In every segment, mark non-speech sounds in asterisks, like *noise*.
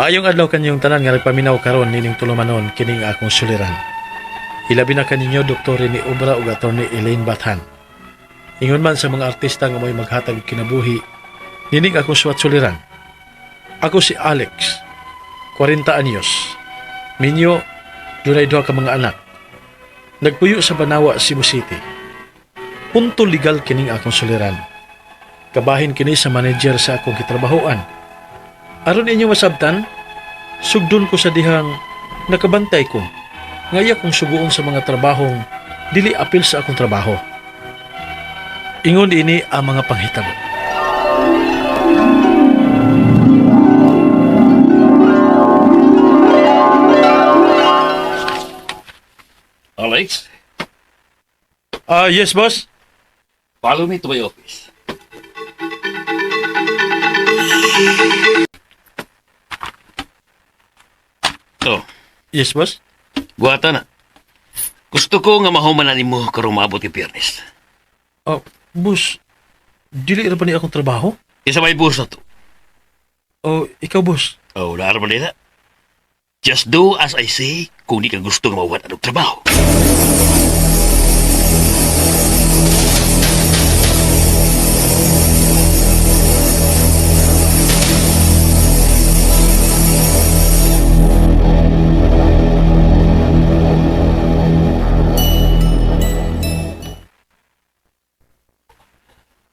Maayong adlaw kanyong tanan nga nagpaminaw karon nining tulumanon kining akong suliran. Ilabi na kaninyo Dr. ni Obra ug Attorney Elaine Bathan. Ingon man sa mga artista nga may maghatag og kinabuhi, nining akong suwat suliran. Ako si Alex, 40 anyos. Minyo, dunay duha ka mga anak. Nagpuyo sa Banawa, Cebu City. Punto legal kining akong suliran. Kabahin kini sa manager sa akong kitrabahoan. Aron inyo masabtan, sugdon ko sa dihang nakabantay ko. Ngaya kong suguon sa mga trabahong dili apil sa akong trabaho. Ingon ini ang mga panghitabo. Alex, Ah, yes, boss. follow me to my office. So, Yes, boss. buhata na. Gusto ko nga mahumanan mo karong maabot yung piernes. Ah, boss. Dili ra ba ni akong trabaho? Isa may bus na to. O, ikaw, boss. Oh, naaraman nila. Just do as I say kung di ka gusto nga mawat anong trabaho.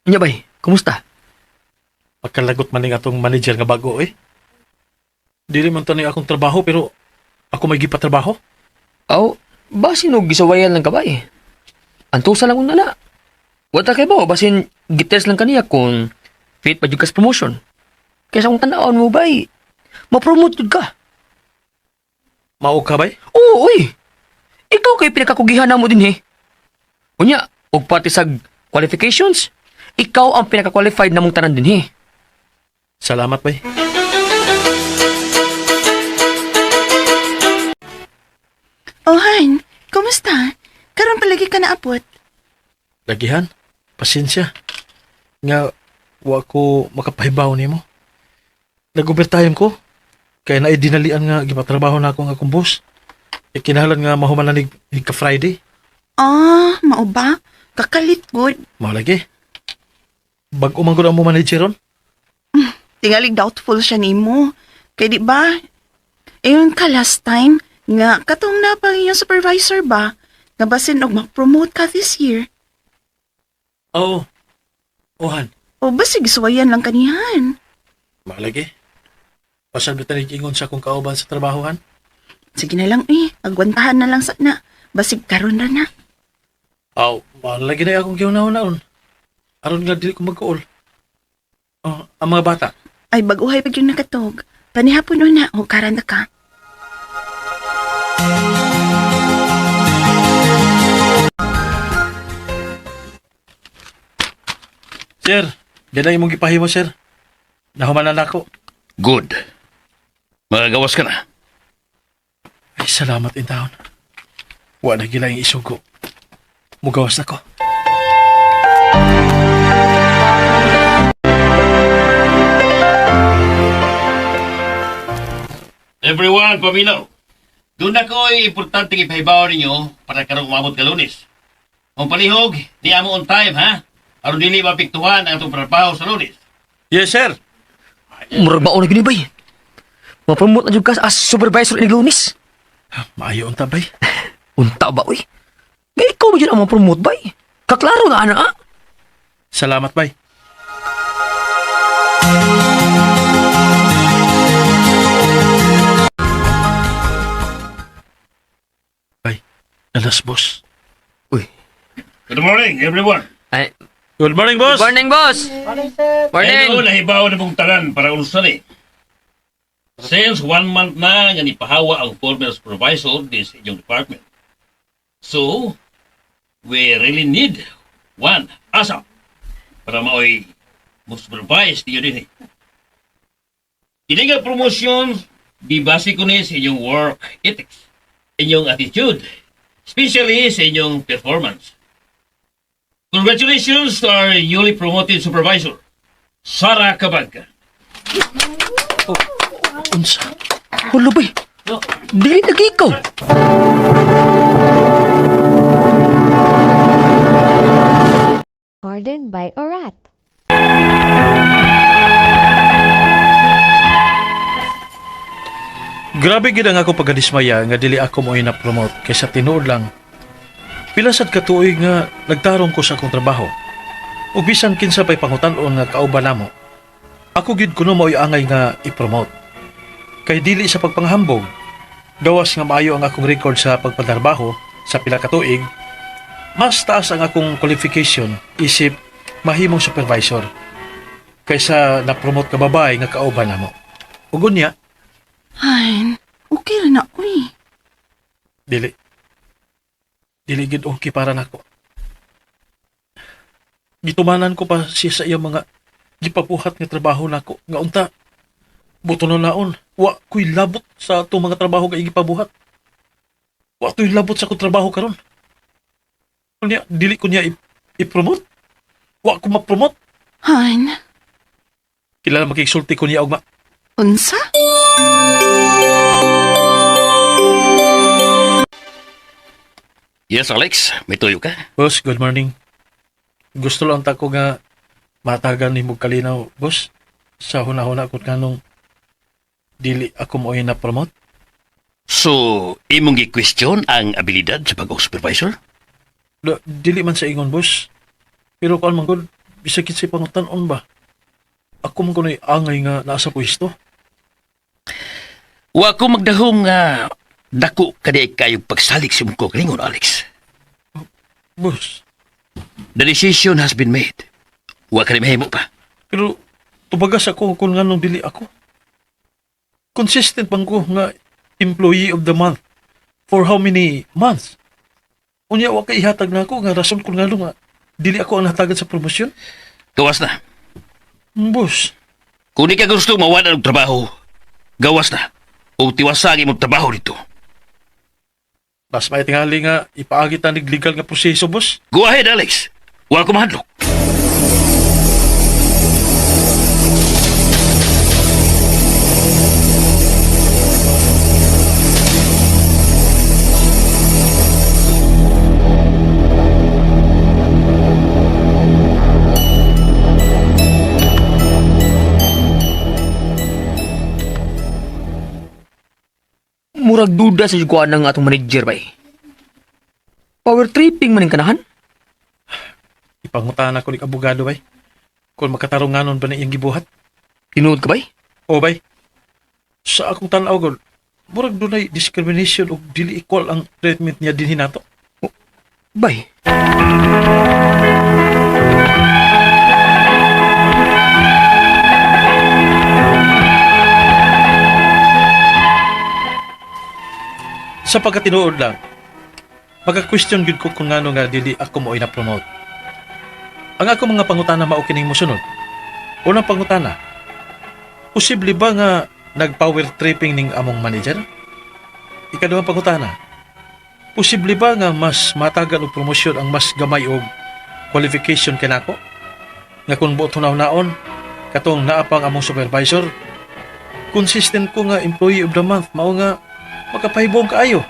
Nya bay, kumusta? Pagkalagot man ning atong manager nga bago, eh. Dili man ni akong trabaho, pero ako may gipatrabaho. Aw, basin og gisawayan lang ka bay. Antusa lang una na. Wata kay ba, basin gites lang kaniya kung fit pa jud kas promotion. Kaysa kung tanaon mo bay, ma-promote jud ka. Mao ka bay? Oo, uy. Ikaw kay pinakakugihan mo din eh. Unya, og pati sa qualifications, ikaw ang pinaka-qualified namong tanan din eh. Salamat bay. Oh, Han. Kumusta? Karon palagi ka naapot. Lagihan, pasensya. Nga, wa ko makapahibaw nimo. Nag-overtime ko. Kaya na dinalian nga gipatrabaho na ako nga akong boss. E kinahanglan nga mahuman na ni, ni ka Friday. Ah, mao ba? Kakalit good. Mao lagi. Bag umanggod ang mo manager ron. *laughs* Tingalig doubtful siya nimo. Kay di ba? Ayon ka last time nga katong na pa iyong supervisor ba? Nga basin og ma-promote ka this year. Oo. Ohan. O basig suwayan lang kanihan. Mao lagi. Pasal bitan ni ingon sa akong kauban sa trabahohan. Sige na lang eh. Agwantahan na lang sa na. Basig karon na na. Aw, mao lagi na akong giunahon Aron nga dili ko magkaol. Oh, ang mga bata. Ay baguhay pag yung nakatog. Panihapon o na o karan na ka. Sir, di na imong gipahimo, sir. Nahumanan ako. Good. Magagawas ka na. Ay, salamat in taon. Wa na gila yung isugo. Mugawas ako. Everyone, paminaw. Doon na ko ay importante ipahibaw ninyo para karong umabot ka lunes. Kung palihog, di amo on time, ha? Aron dili mapiktuhan ang itong trabaho sa lunes. Yes, sir. Murag mao na gini bay. Ma-promote na jud ka as supervisor in Lunis. Maayo ang tabay. *laughs* Unta ba, uy? Nga ikaw ba dyan ang ma-promote, bay? Kaklaro na, ana, ah? Salamat, bay. Bay, alas, boss. Uy. Good morning, everyone. Ay, Good morning, boss. good morning, boss! Morning! Ito, nahibaw na mong tanan para unusan eh. Since one month na nga nipahawa ang former supervisor this inyong department. So, we really need one ASAP para maoy mo supervise niyo din eh. Ini nga promotion, di base ko ni sa inyong work ethics, inyong attitude, especially sa inyong performance. Congratulations to our newly promoted supervisor, Sarah Kabagka. Unsa? Hulo bay. Dili lagi ikaw. Pardon by Orat. Grabe gid ang ako pagkadismaya nga dili ako mo na promote kaysa tinuod lang. Pila sad ka tuig nga nagtarong ko sa akong trabaho. Ug bisan kinsa pay pangutan-on nga kauban namo. Ako gid kuno mao angay nga i-promote. Kay dili sa pagpanghambog, gawas nga maayo ang akong record sa pagpatrabaho sa pila ka tuig, mas taas ang akong qualification isip mahimong supervisor kaysa na-promote ka babae nga kauban namo. Ug unya, Ay, okay rin ako eh. Dili. Dili gid okay para nako. Gitumanan ko pa siya sa iyang mga gipabuhat nga trabaho nako nga unta buto na naon wa ko'y labot sa ato mga trabaho nga gipabuhat. Wa to'y labot sa akong trabaho karon. Kunya dili ko niya i-promote. Wa ko ma-promote. Han, Kilala makiksulti ko niya og ma unsa? Yes, Alex. May tuyo ka? Boss, good morning. Gusto lang ta ko nga matagan ni kalinaw, boss. Sa huna-huna ko kanong dili ako mo na promote. So, imong gi-question ang abilidad sa pag-supervisor? Da, dili man sa ingon, boss. Pero kung man gud, bisakit si pangutan-on ba? Ako man kuno'y angay nga nasa pwesto. Wa ko magdahong nga dako kadi kayong pagsalik sa mong kalingon, Alex. Boss, The decision has been made. Wa ka mahimo pa. pero tubagas ako kung nga nung dili ako. Consistent bang ko nga employee of the month for how many months? Unya wa kay ihatag na ako nga rason kung nga nga dili ako ang nahatagan sa promosyon. Gawas na. Boss, Kung di ka gusto mawala ng trabaho, gawas na. O tiwasagi mong trabaho dito. mas may tingali nga ipaagit na legal nga proseso, boss. Go ahead, Alex. Wa ko Murag duda sa jukuan ng atong manager bay. Power tripping man ang kanahan? Ipangutan ako ni abogado, bay. Kung makatarunganon ba na iyang gibuhat. Tinuod ka bay? O, bay. Sa akong tanaw, gol, murag dunay discrimination o dili equal ang treatment niya din hinato. Bay. Sa pagkatinuod lang, pagka-question gud ko kung ngano nga dili ako mo ina-promote. Ang ako mga pangutana mao kining mosunod. Unang pangutana, posible ba nga nag-power tripping ning among manager? Ikaduhang pangutana, posible ba nga mas matagal og promosyon ang mas gamay og qualification kanako? Nga kung buot hunaw-naon, katong naapang among supervisor, consistent ko nga employee of the month, mao nga makapahibong kaayo.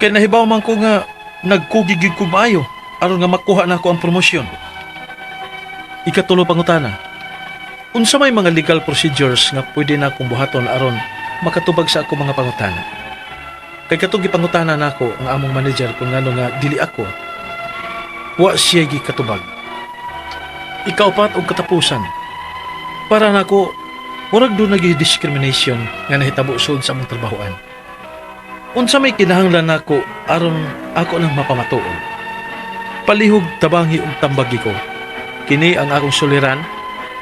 Kaya nahibaw man ko nga nagkugigig ko maayo aron nga makuha na ako ang promosyon. Ikatulo pangutana. Unsa may mga legal procedures nga pwede na akong buhaton aron makatubag sa ako mga pangutana. Kay katong gipangutana nako ang among manager kung ngano nga dili ako wa siya gikatubag. Ikaapat og katapusan. Para nako murag do nagi discrimination nga nahitabo sa among trabahoan. Unsa may kinahanglan nako aron ako nang mapamatuon. Palihog tabangi ug tambagi ko. Kini ang akong suliran,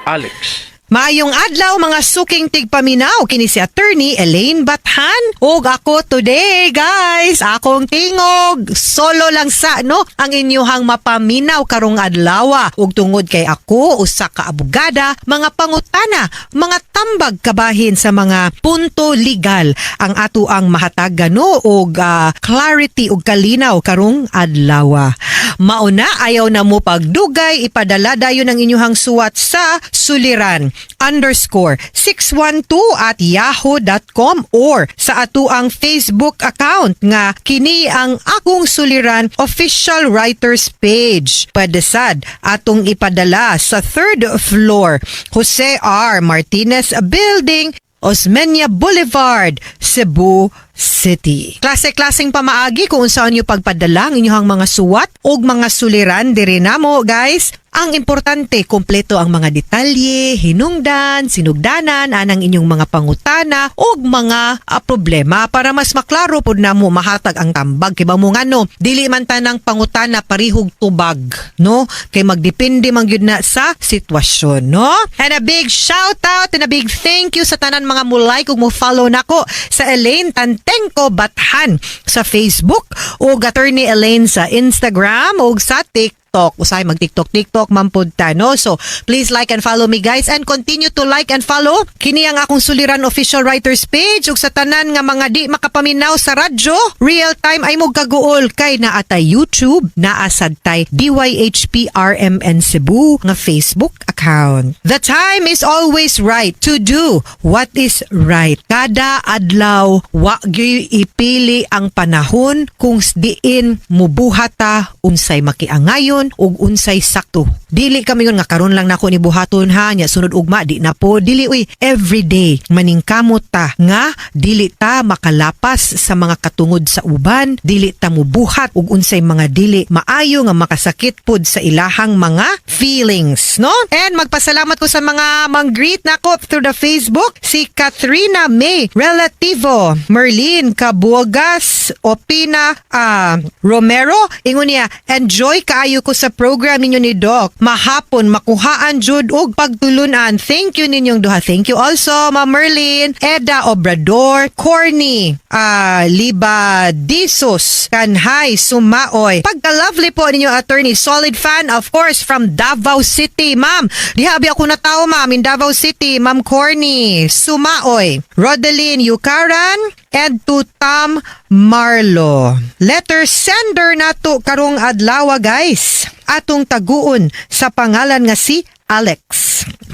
Alex. Maayong adlaw mga suking tigpaminaw kini si attorney Elaine Bathan. Ug ako today guys akong tingog. Solo lang sa no ang inyuhang mapaminaw karong adlaw ug tungod kay ako usa ka abogada mga pangutana mga tambag kabahin sa mga punto legal. Ang ato ang mahatag gano og ah, clarity ug kalinaw karong adlaw Mauna ayaw na mo pagdugay ipadala dayon ang inyuhang suwat sa suliran underscore 612 at yahoo.com or sa atuang Facebook account nga kini ang akong suliran official writers page. Padasad atong ipadala sa third floor Jose R. Martinez Building Osmeña Boulevard, Cebu City. Klase-klaseng pamaagi kung saan nyo pagpadala ang inyong mga suwat o mga suliran diri namo guys. Ang importante, kompleto ang mga detalye, hinungdan, sinugdanan, anang inyong mga pangutana o mga ah, problema para mas maklaro po na mo mahatag ang tambag. Kaya mo nga no, dili man tanang pangutana parihog tubag, no? Kay magdepende man yun na sa sitwasyon, no? And a big shout out and a big thank you sa tanan mga mulay kung mo follow nako sa Elaine Tantenko Bathan sa Facebook o Attorney Elaine sa Instagram o sa TikTok. Usay mag TikTok TikTok mampud ta no. So please like and follow me guys and continue to like and follow kini ang akong suliran official writers page ug sa tanan nga mga di makapaminaw sa radyo real time ay mo kaguol kay naa ta YouTube naa sad tay DYHPRMN Cebu nga Facebook account. The time is always right to do what is right. Kada adlaw wa ipili ang panahon kung diin mubuhata unsay makiangayon ug unsay sakto. Dili kami yun nga karon lang nako ni buhaton ha? Nya sunod ugma di na po. Dili uy everyday maningkamot ta nga dili ta makalapas sa mga katungod sa uban dili ta mubuhat ug unsay mga dili maayo nga makasakit pud sa ilahang mga feelings no? And magpasalamat ko sa mga mang-greet nako through the Facebook si Katrina May Relativo Merlin Kabuogas Opina ah, Romero. Ingon niya enjoy kaayo ko sa program ninyo ni Doc. Mahapon makuhaan jud og pagtulunan. Thank you ninyong duha. Thank you also Ma Merlin Eda Obrador Corny ah Liba Disos Kanhay Sumaoy. Pagka lovely po ninyo attorney solid fan of course from Davao City ma'am. Diha abi ako na tao ma'am in Davao City ma'am Corny Sumaoy. Rodeline Yukaran and to Tom Marlo. Letter sender nato karong adlaw guys. Atong taguon sa pangalan nga si Alex.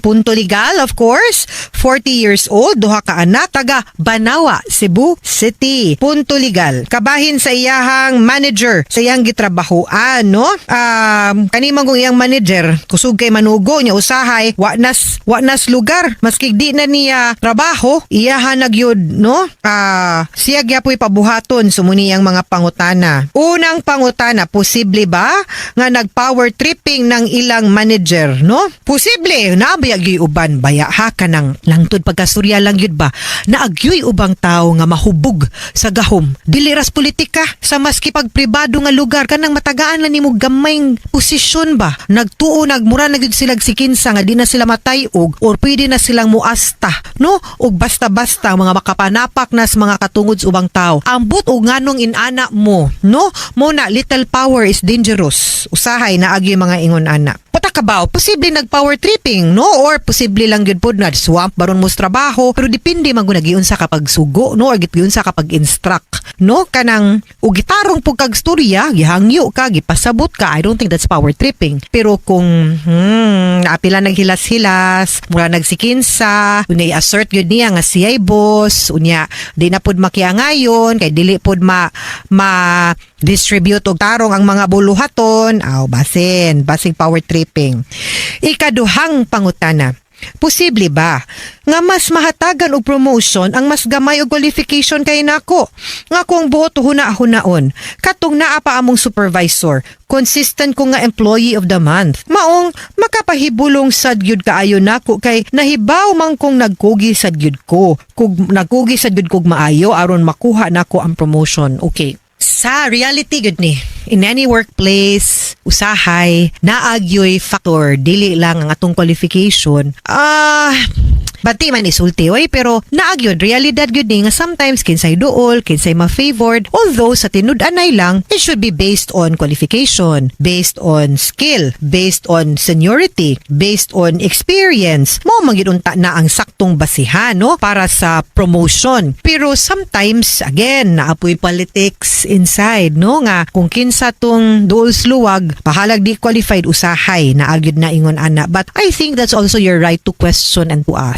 Punto legal, of course. 40 years old, duha ka anak, taga Banawa, Cebu City. Punto legal. Kabahin sa iyahang manager, sa iyang gitrabahoan, no? Um, kanimang kong iyang manager, kusog kay manugo niya usahay, wa nas, wa nas lugar. Maski di na niya trabaho, iyahan nagyod, no? Ah, siya gyapoy pabuhaton sumuni ang mga pangutana. Unang pangutana, posible ba nga nag-power tripping ng ilang manager, no? Posible, nabayag uban baya ha kanang langtod pagkasturya lang yun ba? Naagyoy ubang tao nga mahubog sa gahom. Diliras politika sa maski pag pribado nga lugar kanang matagaan na nimo gamayng posisyon ba? Nagtuo nagmura na gyud sila sikinsa nga di na sila matayog or pwede na silang muasta, no? Og basta-basta mga makapanapak na sa mga katungod sa ubang tao. Ambot og nganong inana mo, no? Mo na little power is dangerous. Usahay na agyo mga ingon ana. Patakabaw, posible nag-power tripping, no? Or posible lang yun po na swamp baron mo trabaho. Pero depende man kung nagiun sa kapag sugo, no? Or gipiun sa kapag instruct, no? Kanang, o gitarong po kag storya, gihangyo ka, gipasabot ka. I don't think that's power tripping. Pero kung, hmm, naapila naghilas-hilas, mura nagsikinsa, unya i-assert yun niya nga siya'y boss, unya, di na pod makiangayon, kay dili pod ma, ma, distribute og tarong ang mga buluhaton, aw basin, basing power tripping. Ikaduhang pangutana. Posible ba nga mas mahatagan og promotion ang mas gamay og qualification kay nako? Nga kung buot huna-hunaon, katong naa pa among supervisor, consistent ko nga employee of the month. Maong makapahibulong sad gyud kaayo nako kay nahibaw man kong nagkugi sad gyud ko. Kug nagkugi sad gyud kog maayo aron makuha nako ang promotion. Okay. Sa reality gud ni, in any workplace, usahay, naagyoy factor, dili lang ang atong qualification. Ah, Bati man isulti oy pero naagyod realidad gyud nga sometimes kinsay duol, kinsay ma-favored. Although sa tinud-anay lang, it should be based on qualification, based on skill, based on seniority, based on experience. Mo magidunta na ang saktong basihan no para sa promotion. Pero sometimes again naapoy politics inside no nga kung kinsa tong duol sluwag pahalag di qualified usahay na agyud na ingon ana but I think that's also your right to question and to ask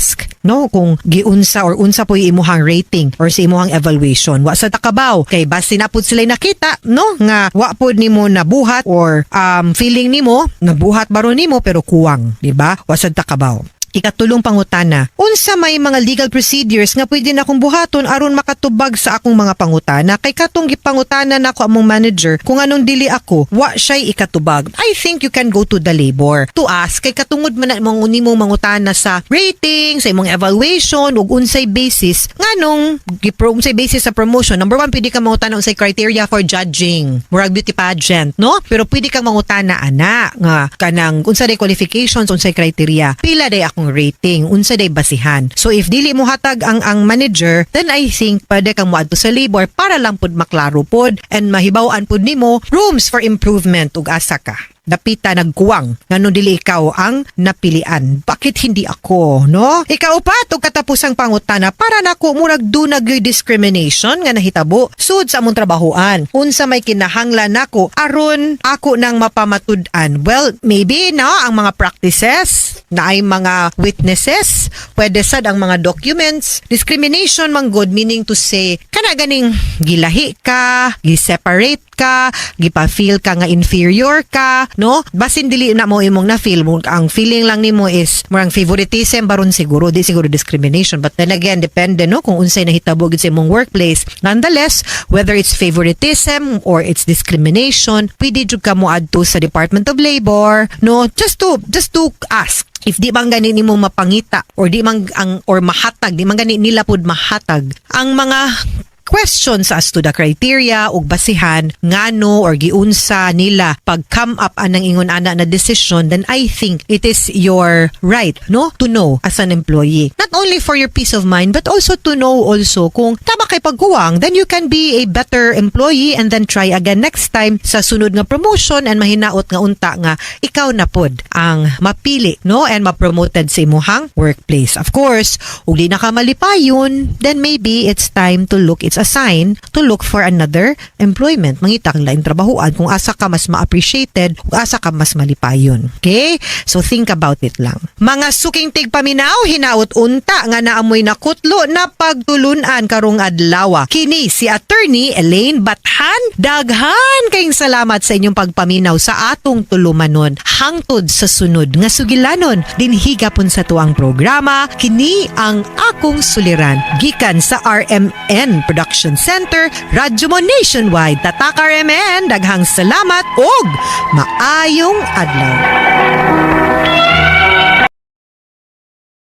no? Kung giunsa or unsa po imuhang rating or sa imuhang evaluation. Wa sa takabaw. Kay basi na pud sila nakita no? Nga wa pud nimo nabuhat or um, feeling nimo nabuhat baro nimo pero kuwang di ba? Wa sa takabaw Ikatulong pangutana. Unsa may mga legal procedures nga pwede na akong buhaton aron makatubag sa akong mga pangutana kay katong gipangutana nako among manager kung anong dili ako wa siya'y ikatubag. I think you can go to the labor to ask kay katungod man na mong unimo mangutana sa rating, sa imong evaluation ug unsay basis nganong gipro unsay basis sa promotion. Number one, pwede ka mangutana unsay criteria for judging. Murag beauty pageant, no? Pero pwede kang mangutana ana nga kanang unsa day qualifications, unsay criteria. Pila day akong rating, unsa day basihan. So if dili mo hatag ang ang manager, then I think pwede kang moadto sa labor para lang pud maklaro pod and mahibaw-an pud nimo rooms for improvement ug asa ka dapita nagkuwang ngano dili ikaw ang napilian. Bakit hindi ako no? Ikaw pa to katapusang pangutana para nako murag dunag yoy discrimination nga nahitabo sud sa among trabahoan. Unsa may kinahanglan nako aron ako nang mapamatud-an. Well maybe no ang mga practices na ay mga witnesses pwede sad ang mga documents. Discrimination man good meaning to say kana ganing gilahi ka giseparate ka, gipa-feel ka nga inferior ka, no? Basin dili na mo imong na-feel mo, ang feeling lang nimo is murang favoritism baron siguro, di siguro discrimination. But then again, depende no kung unsay nahitabo gid sa imong workplace. Nonetheless, whether it's favoritism or it's discrimination, pwede jud ka mo adto sa Department of Labor, no? Just to just to ask if di man gani nimo mapangita or di man ang or mahatag di man gani nila pud mahatag ang mga questions as to the criteria ug basihan ngano or giunsa nila pag come up anang ingon ana na decision then I think it is your right no? To know as an employee. Not only for your peace of mind but also to know also kung tama kay pagkuwang then you can be a better employee and then try again next time sa sunod nga promotion and mahinaot nga unta nga ikaw na pod ang mapili no? And ma-promoted sa imuhang workplace. Of course ug di na ka malipayon then maybe it's time to look it's a sign to look for another employment. Mangita kang laing trabahoan kung asa ka mas ma-appreciated kung asa ka mas malipayon. Okay? So think about it lang. Mga suking tigpaminaw hinaot unta nga naamoy nakutlo na pagtulunan karong adlaw. Kini si attorney Elaine Bathan. Daghan kayong salamat sa inyong pagpaminaw sa atong tulumanon. Hangtod sa sunod nga sugilanon. Dinhiga pun sa tuang programa. Kini ang akong suliran. Gikan sa RMN Production Center Radyo Mo Nationwide Tatak RMN daghang salamat og maayong adlaw